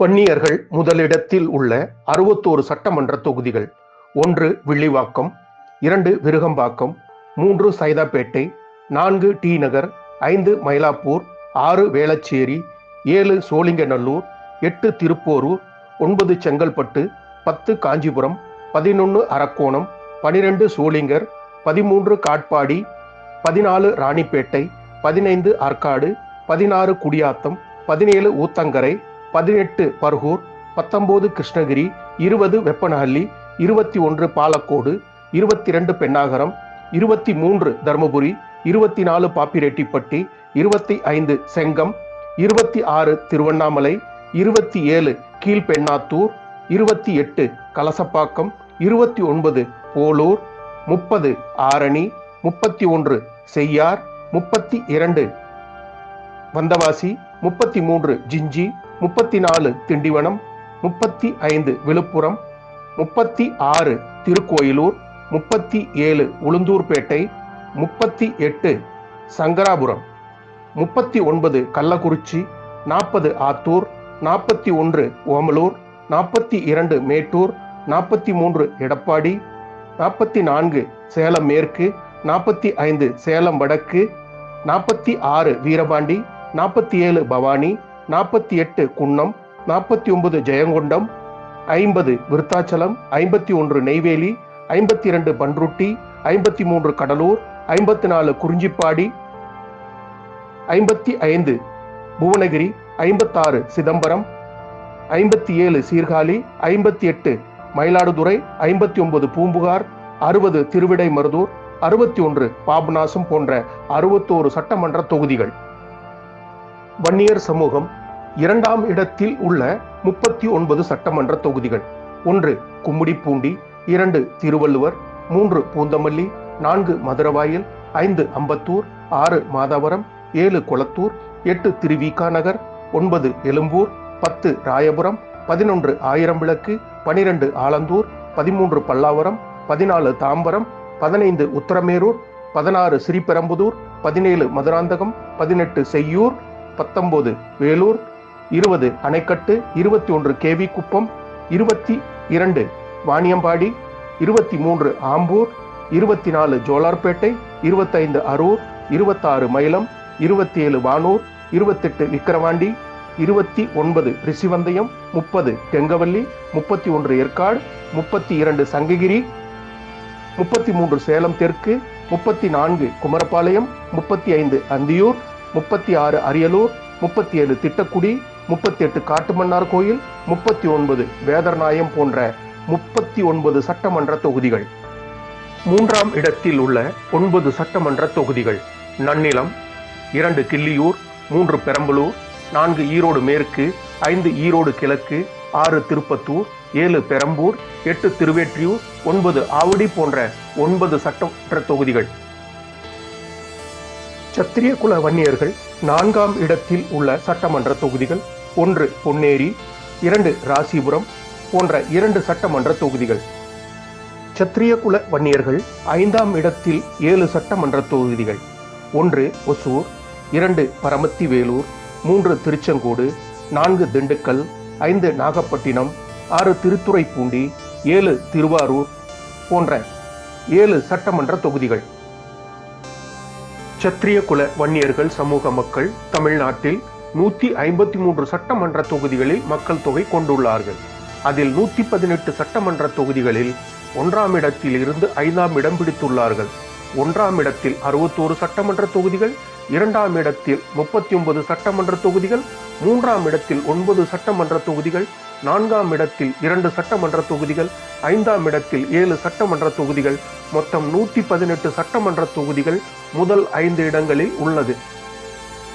வன்னியர்கள் முதலிடத்தில் உள்ள அறுபத்தோரு சட்டமன்ற தொகுதிகள். ஒன்று வில்லிவாக்கம். இரண்டு விருகம்பாக்கம். மூன்று சைதாப்பேட்டை. நான்கு டி நகர். ஐந்து மயிலாப்பூர். ஆறு வேளச்சேரி. ஏழு சோழிங்கநல்லூர் எட்டு திருப்போரூர். ஒன்பது செங்கல்பட்டு. பத்து காஞ்சிபுரம். பதினொன்று அரக்கோணம். பனிரெண்டு சோளிங்கர். பதிமூன்று காட்பாடி. பதினாலு ராணிப்பேட்டை. பதினைந்து ஆற்காடு. பதினாறு குடியாத்தம். பதினேழு ஊத்தங்கரை. பதினெட்டு பர்கூர் பத்தொன்பது கிருஷ்ணகிரி இருபது வெப்பனஹள்ளி இருபத்தி ஒன்று பாலக்கோடு இருபத்தி ரெண்டு பெண்ணாகரம் இருபத்தி மூன்று தருமபுரி இருபத்தி நாலு பாப்பிரெட்டிப்பட்டி இருபத்தி ஐந்து செங்கம் இருபத்தி ஆறு திருவண்ணாமலை இருபத்தி ஏழு கீழ்பெண்ணாத்தூர் இருபத்தி எட்டு கலசப்பாக்கம் இருபத்தி ஒன்பது போலூர் முப்பது ஆரணி முப்பத்தி ஒன்று செய்யார் முப்பத்தி இரண்டு வந்தவாசி முப்பத்தி மூன்று ஜிஞ்சி முப்பத்தி நாலு திண்டிவனம் முப்பத்தி ஐந்து விழுப்புரம் முப்பத்தி ஆறு திருக்கோயிலூர் முப்பத்தி ஏழு உளுந்தூர்பேட்டை முப்பத்தி எட்டு சங்கராபுரம் முப்பத்தி ஒன்பது கள்ளக்குறிச்சி நாற்பது ஆத்தூர் நாற்பத்தி ஒன்று ஓமலூர் நாற்பத்தி இரண்டு மேட்டூர் நாற்பத்தி மூன்று எடப்பாடி நாற்பத்தி நான்கு சேலம் மேற்கு நாற்பத்தி ஐந்து சேலம் வடக்கு நாற்பத்தி ஆறு வீரபாண்டி நாற்பத்தி ஏழு பவானி நாற்பத்தி எட்டு குன்னம் நாற்பத்தி ஒன்பது ஜெயங்கொண்டம் ஐம்பது விருத்தாச்சலம் ஐம்பத்தி ஒன்று நெய்வேலி ஐம்பத்தி இரண்டு பன்ருட்டி ஐம்பத்தி மூன்று கடலூர் ஐம்பத்தி நாலு குறிஞ்சிப்பாடி ஐம்பத்தி ஐந்து புவனகிரி ஐம்பத்தாறு சிதம்பரம் ஐம்பத்தி ஏழு சீர்காழி ஐம்பத்தி எட்டு மயிலாடுதுறை ஐம்பத்தி ஒன்பது பூம்புகார் அறுபது திருவிடைமருதூர் அறுபத்தி ஒன்று பாபநாசம் போன்ற அறுபத்தோரு சட்டமன்ற தொகுதிகள். வன்னியர் சமூகம் இரண்டாம் இடத்தில் உள்ள முப்பத்தி ஒன்பது சட்டமன்ற தொகுதிகள். ஒன்று கும்முடிப்பூண்டி இரண்டு திருவள்ளுவர் மூன்று பூந்தமல்லி நான்கு மதுரவாயல் ஐந்து அம்பத்தூர் ஆறு மாதாவரம் ஏழு கொளத்தூர் எட்டு திருவிகா நகர் ஒன்பது எழும்பூர் பத்து ராயபுரம் பதினொன்று ஆயிரம் விளக்கு பனிரெண்டு ஆலந்தூர் பதிமூன்று பல்லாவரம் பதினாலு தாம்பரம் பதினைந்து உத்தரமேரூர் பதினாறு ஸ்ரீபெரம்புதூர் பதினேழு மதுராந்தகம் பதினெட்டு செய்யூர் பத்தொன்பது வேலூர் இருபது அணைக்கட்டு இருபத்தி ஒன்று கேவி குப்பம் இருபத்தி இரண்டு வாணியம்பாடி இருபத்தி மூன்று ஆம்பூர் இருபத்தி நாலு ஜோலார்பேட்டை இருபத்தைந்து அரூர் இருபத்தாறு மயிலம் இருபத்தி ஏழு வானூர் இருபத்தெட்டு விக்கிரவாண்டி இருபத்தி ஒன்பது ரிஷிவந்தயம் முப்பது கெங்கவல்லி முப்பத்தி ஒன்று ஏற்காடு முப்பத்தி இரண்டு சங்ககிரி முப்பத்தி மூன்று சேலம் தெற்கு முப்பத்தி நான்கு குமரபாளையம் முப்பத்தி ஐந்து அந்தியூர் முப்பத்தி ஆறு அரியலூர் முப்பத்தி ஏழு திட்டக்குடி முப்பத்தி எட்டு காட்டுமன்னார் கோயில் முப்பத்தி ஒன்பது வேதர்நாயம் போன்ற முப்பத்தி ஒன்பது சட்டமன்ற தொகுதிகள். மூன்றாம் இடத்தில் உள்ள ஒன்பது சட்டமன்ற தொகுதிகள். நன்னிலம் இரண்டு கிள்ளியூர் மூன்று பெரம்பலூர் நான்கு ஈரோடு மேற்கு ஐந்து ஈரோடு கிழக்கு ஆறு திருப்பத்தூர் ஏழு பெரம்பூர் எட்டு திருவேற்றியூர் ஒன்பது ஆவடி போன்ற ஒன்பது சட்டமன்ற தொகுதிகள். சத்திரிய குல வன்னியர்கள் நான்காம் இடத்தில் உள்ள சட்டமன்ற தொகுதிகள் ஒன்று பொன்னேரி இரண்டு ராசிபுரம் போன்ற இரண்டு சட்டமன்ற தொகுதிகள். சத்திரிய குல வன்னியர்கள் ஐந்தாம் இடத்தில் ஏழு சட்டமன்ற தொகுதிகள் ஒன்று ஒசூர் இரண்டு பரமத்தி வேலூர் மூன்று திருச்செங்கோடு நான்கு திண்டுக்கல் ஐந்து நாகப்பட்டினம் ஆறு திருத்துறைப்பூண்டி ஏழு திருவாரூர் போன்ற ஏழு சட்டமன்ற தொகுதிகள். சத்திரிய குல வன்னியர்கள் சமூக மக்கள் தமிழ்நாட்டில் நூத்தி ஐம்பத்தி மூன்று சட்டமன்ற தொகுதிகளில் மக்கள் தொகை கொண்டுள்ளார்கள். அதில் நூத்தி பதினெட்டு சட்டமன்ற தொகுதிகளில் ஒன்றாம் இடத்தில் இருந்து ஐந்தாம் இடம் பிடித்துள்ளார்கள். ஒன்றாம் இடத்தில் அறுபத்தோரு சட்டமன்ற தொகுதிகள் இரண்டாம் இடத்தில் முப்பத்தி ஒன்பது சட்டமன்ற தொகுதிகள் மூன்றாம் இடத்தில் ஒன்பது சட்டமன்ற தொகுதிகள் நான்காம் இடத்தில் இரண்டு சட்டமன்ற தொகுதிகள் ஐந்தாம் இடத்தில் ஏழு சட்டமன்ற தொகுதிகள் மொத்தம் நூற்றி பதினெட்டு சட்டமன்ற தொகுதிகள் முதல் ஐந்து இடங்களில் உள்ளது.